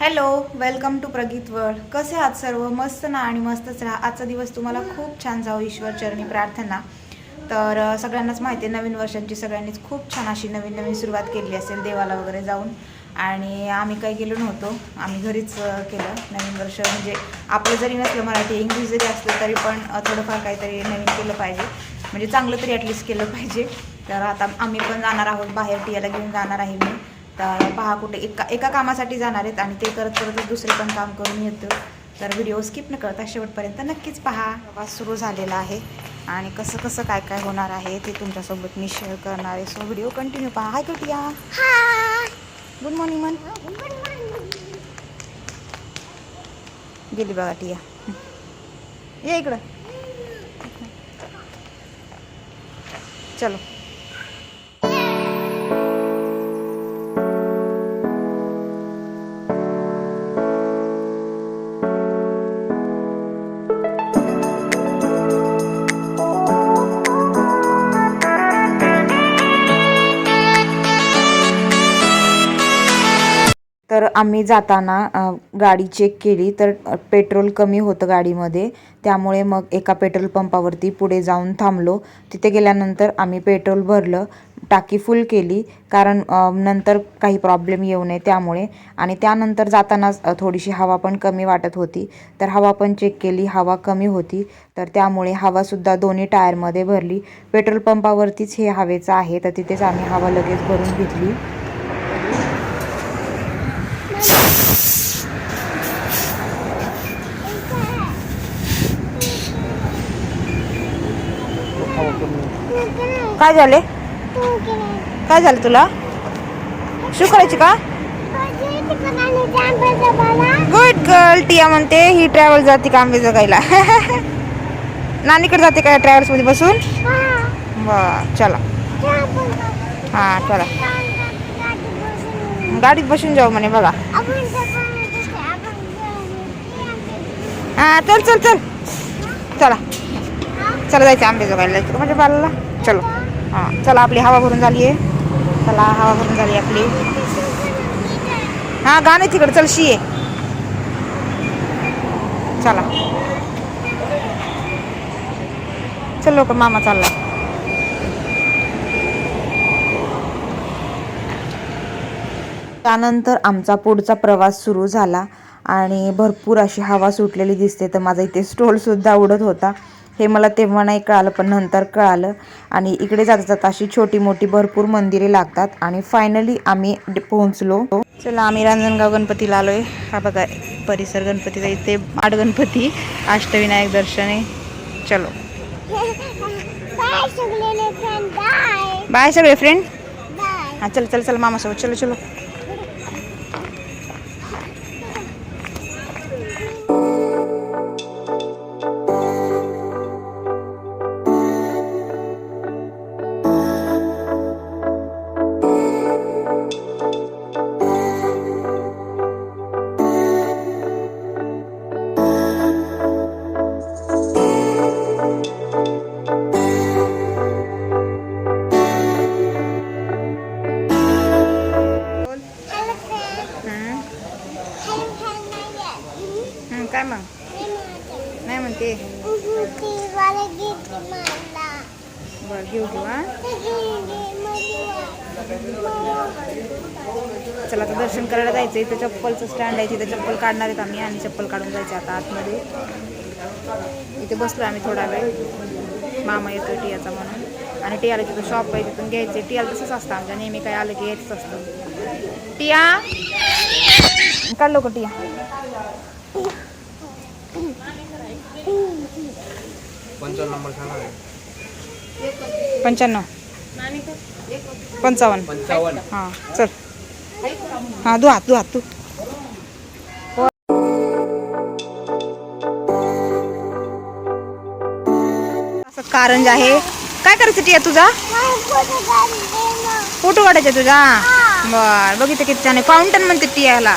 Hello welcome to Prageet world कसे आहात सर्व? मस्त ना आणि मस्तच राहा. आजचा दिवस तुम्हाला खूप छान जाऊ ईश्वर चरणी प्रार्थना. तर सगळ्यांनाच माहिती आहे नवीन वर्षांची सगळ्यांनीच खूप छान अशी नवीन नवीन सुरुवात केली असेल देवाला वगैरे जाऊन. आणि आम्ही काही गेलो नव्हतो. आम्ही घरीच केलं नवीन वर्ष. म्हणजे आपलं जरी नसलं मराठी इंग्लिश जरी असलं तरी पण थोडंफार काहीतरी नवीन केलं पाहिजे. म्हणजे चांगलं तरी ॲटलिस्ट केलं पाहिजे. तर आता आम्ही पण जाणार आहोत बाहेर टियाला घेऊन जाणार आहे मी. तर पहा कुठे एका एका कामासाठी जाणार आहेत आणि ते करत करतच दुसरे पण काम करून येतो. तर व्हिडिओ स्किप न करता शेवटपर्यंत नक्कीच पहा प्रवास सुरू झालेला आहे. आणि कसं कसं काय काय होणार आहे ते तुमच्यासोबत मी शेअर करणार आहे. सो व्हिडिओ कंटिन्यू पहा. हाय कुटिया गुड मॉर्निंग मन गेली बघा टिया ये इकडं. चलो. तर आम्ही जाताना गाडी चेक केली तर पेट्रोल कमी होतं गाडीमध्ये. त्यामुळे मग एका पेट्रोल पंपावरती पुढे जाऊन थांबलो. तिथे गेल्यानंतर आम्ही पेट्रोल भरलं टाकी फुल केली. कारण नंतर काही प्रॉब्लेम येऊ नये त्यामुळे. आणि त्यानंतर जातानाच थोडीशी हवा पण कमी वाटत होती. तर हवा पण चेक केली हवा कमी होती. तर त्यामुळे हवासुद्धा दोन्ही टायरमध्ये भरली. पेट्रोल पंपावरतीच हे हवेचं आहे तर तिथेच आम्ही हवा लगेच भरून घेतली. काय झाले? काय झालं तुला? शू करायची का? गुड गर्ल टिया म्हणते ही ट्रॅव्हल जाते का आंबे जगायला? नानीकडे जाते का ट्रॅव्हल्समध्ये बसून? बर चला. हा चला. गाडीत बसून जाऊ म्हणे बघा. हा चल चल चल. चला. चला जायचं आंबे जगायला जायचं. म्हणजे बालाला चलो. हां चला आपली हवा भरून झाली आहे. चला हवा भरून झाली आपली. हा गाणे तिकडे चल ये. चला. चल लोक मामा चालला. त्यानंतर आमचा पुढचा प्रवास सुरू झाला आणि भरपूर अशी हवा सुटलेली दिसते तर माझा इथे स्टोलसुद्धा उडत होता. हे मला तेव्हा नाही कळालं पण नंतर कळालं. आणि इकडे जाता जाता अशी छोटी मोठी भरपूर मंदिरे लागतात. आणि फायनली आम्ही पोहोचलो. चला आम्ही रांजणगाव गणपतीला आलोय. हा बघा परिसर गणपतीचा इथे आठ गणपती अष्टविनायक दर्शन. आहे चलो. बाय सगळे फ्रेंड हा चल चल चल मामासोबत. चलो चलो. मग? नाही म्हणते. बरं घेऊ घेऊ हा? चला आता दर्शन करायला जायचं इथं चप्पलचं स्टँड आहे. तिथं चप्पल काढणार आहेत आम्ही आणि चप्पल काढून जायचं आता आतमध्ये. इथे बसलो आम्ही थोडा वेळ. मामा येतो टियाचा म्हणून. आणि टियाला तिथं शॉप आहे तिथून घ्यायचे टियाला तसंच असतं आमच्या. नेहमी काय आलं की यायचंच असतं. टिया! काढलो का टिया. पंचावन्न नंबर सांगा पंच्याण्णव. पंचावन्न. पंचावन्न. हां चल. हां दु हात दु हात तू. असं कारंज आहे. काय करायचं टिया तुझा? फोटो काढायचा तुझा. बर बघितलं किती छान आहे. फाउंटन म्हणते टियाला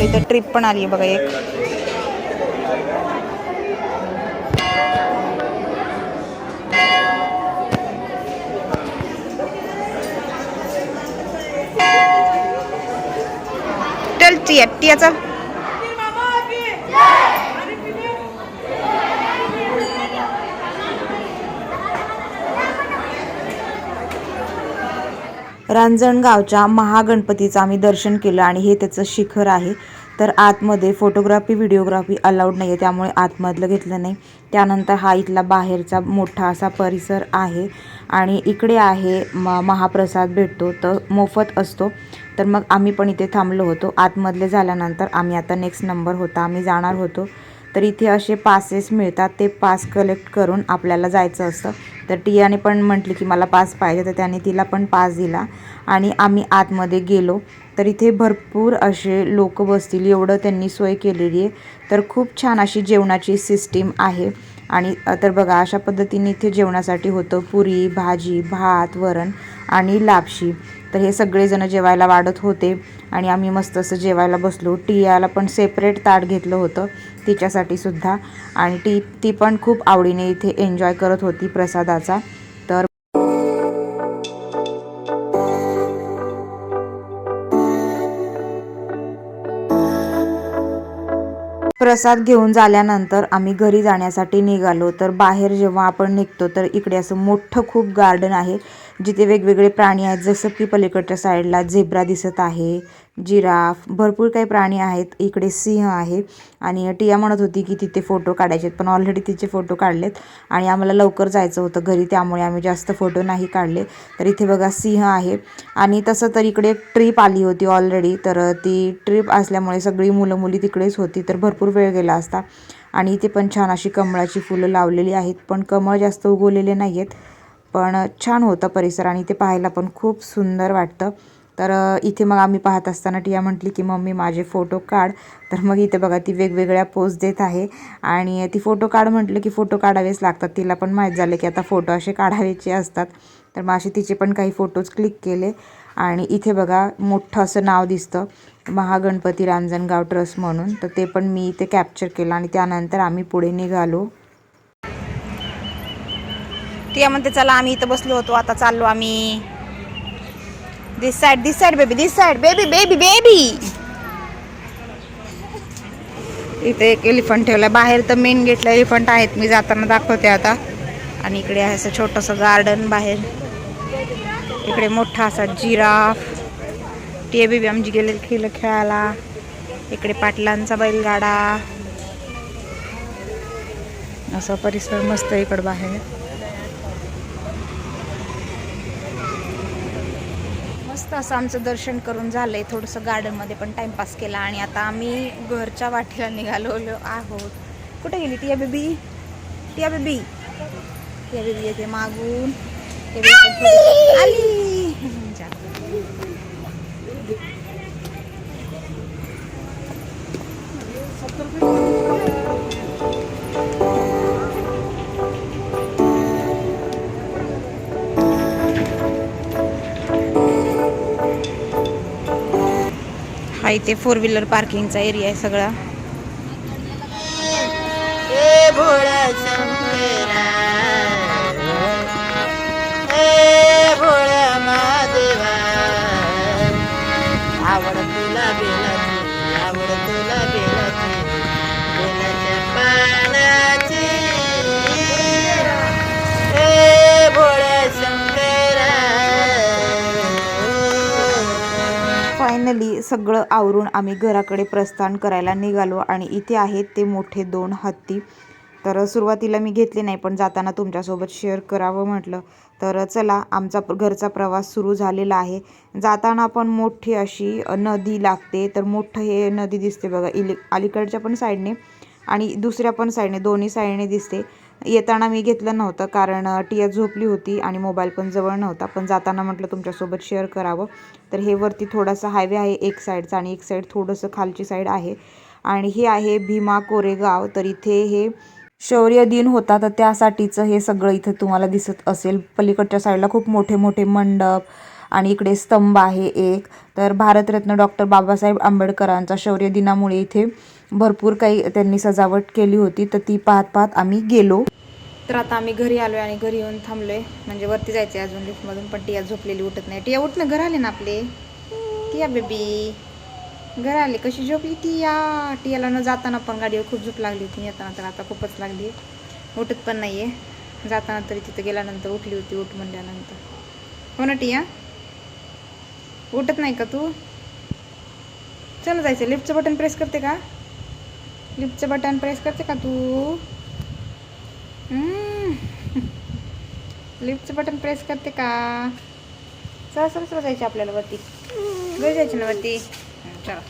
इथं ट्रिप पण आली आहे बघा एक. चल टिया टियाचा. रांजणगावच्या महागणपतीचं आम्ही दर्शन केलं आणि हे त्याचं शिखर आहे. तर आतमध्ये फोटोग्राफी व्हिडिओग्राफी अलाउड नाही आहे त्यामुळे आतमधलं घेतलं नाही. त्यानंतर हा इथला बाहेरचा मोठा असा परिसर आहे आणि इकडे आहे म महाप्रसाद भेटतो तर मोफत असतो. तर मग आम्ही पण इथे थांबलो होतो. आतमधले झाल्यानंतर आम्ही आता नेक्स्ट नंबर होता. आम्ही जाणार होतो. तर इथे असे पासेस मिळतात. ते पास कलेक्ट करून आपल्याला जायचं असतं. तर टियाने पण म्हटली की मला पास पाहिजे. तर त्याने तिला पण पास दिला. आणि आम्ही आतमध्ये गेलो. तर इथे भरपूर असे लोक बसतील. एवढं त्यांनी सोय केलेली आहे. तर खूप छान अशी जेवणाची सिस्टीम आहे. आणि तर बघा अशा पद्धतीने इथे जेवणासाठी होतं पुरी भाजी भात वरण आणि लापशी. तर हे सगळेजण जेवायला वाढत होते आणि आम्ही मस्त असं जेवायला बसलो. टियाला पण सेपरेट ताट घेतलं होतं तिच्यासाठी सुद्धा. आणि ती ती पण खूप आवडीने इथे एन्जॉय करत होती प्रसादाचा. तर प्रसाद घेऊन झाल्यानंतर आम्ही घरी जाण्यासाठी निघालो. तर बाहेर जेव्हा आपण निघतो तर इकडे असं मोठं खूप गार्डन आहे. जिथे वेगवेगळे प्राणी आहेत जसं की पलीकडच्या साईडला झेब्रा दिसत आहे जिराफ भरपूर काही प्राणी आहेत. इकडे सिंह आहे आणि टिया म्हणत होती की तिथे फोटो काढायचे पण ऑलरेडी तिचे फोटो काढलेत आणि आम्हाला लवकर जायचं होतं घरी त्यामुळे आम्ही जास्त फोटो नाही काढले. तर इथे बघा सिंह आहे आणि तसं तर इकडे एक ट्रीप आली होती ऑलरेडी तर ती ट्रिप असल्यामुळे सगळी मुलं मुली तिकडेच होती तर भरपूर वेळ गेला असता. आणि इथे पण छान अशी कमळाची फुलं लावलेली आहेत पण कमळ जास्त उगवलेले नाही आहेत पण छान होतं परिसर आणि ते पाहायला पण खूप सुंदर वाटतं. तर इथे मग आम्ही पाहत असताना टिया म्हटली की मम्मी माझे फोटो काढ. तर मग इथे बघा ती वेगवेगळ्या पोज देत आहे आणि ती फोटो काढ म्हटलं की फोटो काढावेच लागतात. तिला पण माहीत झालं की आता फोटो असे काढावेचे असतात. तर मग असे तिचे पण काही फोटोज क्लिक केले आणि इथे बघा मोठं असं नाव दिसतं महागणपती रांजणगाव ट्रस्ट म्हणून. तर ते पण मी इथे कॅप्चर केलं आणि त्यानंतर आम्ही पुढे निघालो. टिया म्हणते चला आम्ही इथं बसलो होतो आता चाललो आम्ही. This side this side baby this side baby baby baby इथे एक एलिफंट ठेवला बाहेर तर मेन गेटला एलिफंट आहेत. मी जाताना दाखवते आता. आणि इकडे आहे असं छोटंसं गार्डन बाहेर. इकडे मोठा असा जिराफ. टिया बेबी आमची गेले खेळ खेळायला. इकडे पाटलांचा बैलगाडा. असा परिसर मस्त आहे इकडं बाहेर. मस्त असं आमचं दर्शन करून झालंय. थोडंसं गार्डनमध्ये पण टाइमपास केला आणि आता आम्ही घरच्या वाटेला निघालो आहोत. कुठे गेली Tia baby Tia baby Tia baby येते मागून. टिया बेबी आली! जा. हा इथे फोर व्हीलर पार्किंगचा एरिया आहे सगळा. फायनली सगळं आवरून आम्ही घराकडे प्रस्थान करायला निघालो आणि इथे आहेत ते मोठे दोन हत्ती. तर सुरुवातीला मी घेतले नाही पण जाताना तुमच्यासोबत शेअर करावं म्हटलं. तर चला आमचा घरचा प्रवास सुरू झालेला आहे. जाताना पण मोठी अशी नदी लागते तर मोठं हे नदी दिसते बघा इली अलीकडच्या पण साईडने आणि दुसऱ्या पण साईडने दोन्ही साईडने दिसते. येताना मी घेतलं नव्हतं कारण टिया झोपली होती आणि मोबाईल पण जवळ नव्हता. पण जाताना म्हटलं तुमच्यासोबत शेअर करावं. तर हे वरती थोडासा हायवे आहे एक साईडचा आणि एक साईड थोडंसं खालची साईड आहे. आणि हे आहे भीमा कोरेगाव. तर इथे हे शौर्य दिन होता. तर त्यासाठीचं हे सगळं इथं तुम्हाला दिसत असेल. पलीकडच्या साईडला खूप मोठे मोठे मंडप आणि इकडे स्तंभ आहे एक. तर भारतरत्न डॉक्टर बाबासाहेब आंबेडकरांचा शौर्य दिनामुळे इथे भरपूर काही त्यांनी सजावट केली होती तर ती पाहत पाहत आम्ही गेलो. तर आता आम्ही घरी आलोय आणि घरी येऊन थांबलोय. म्हणजे वरती जायचंय अजून लिफ्टमधून पण टिया झोपलेली उठत नाही. टिया उठणं घर आले ना आपले? टिया बेबी घर आले कशी झोपली टिया? टियाला न जाताना पण गाडीवर खूप झोप लागली होती येताना तर आता खूपच लागली. उठत पण नाहीये. जाताना तरी तिथं गेल्यानंतर उठली होती उठ म्हणल्यानंतर. हो ना टिया? उठत नाही का तू? चल जायचं लिफ्टचं बटन प्रेस करते का? लिपचं बटन प्रेस करते का तू? लिपचं बटन प्रेस करते का? चला बसायची जायचं आपल्याला वरती. घरी जायचं ना वरती? चला.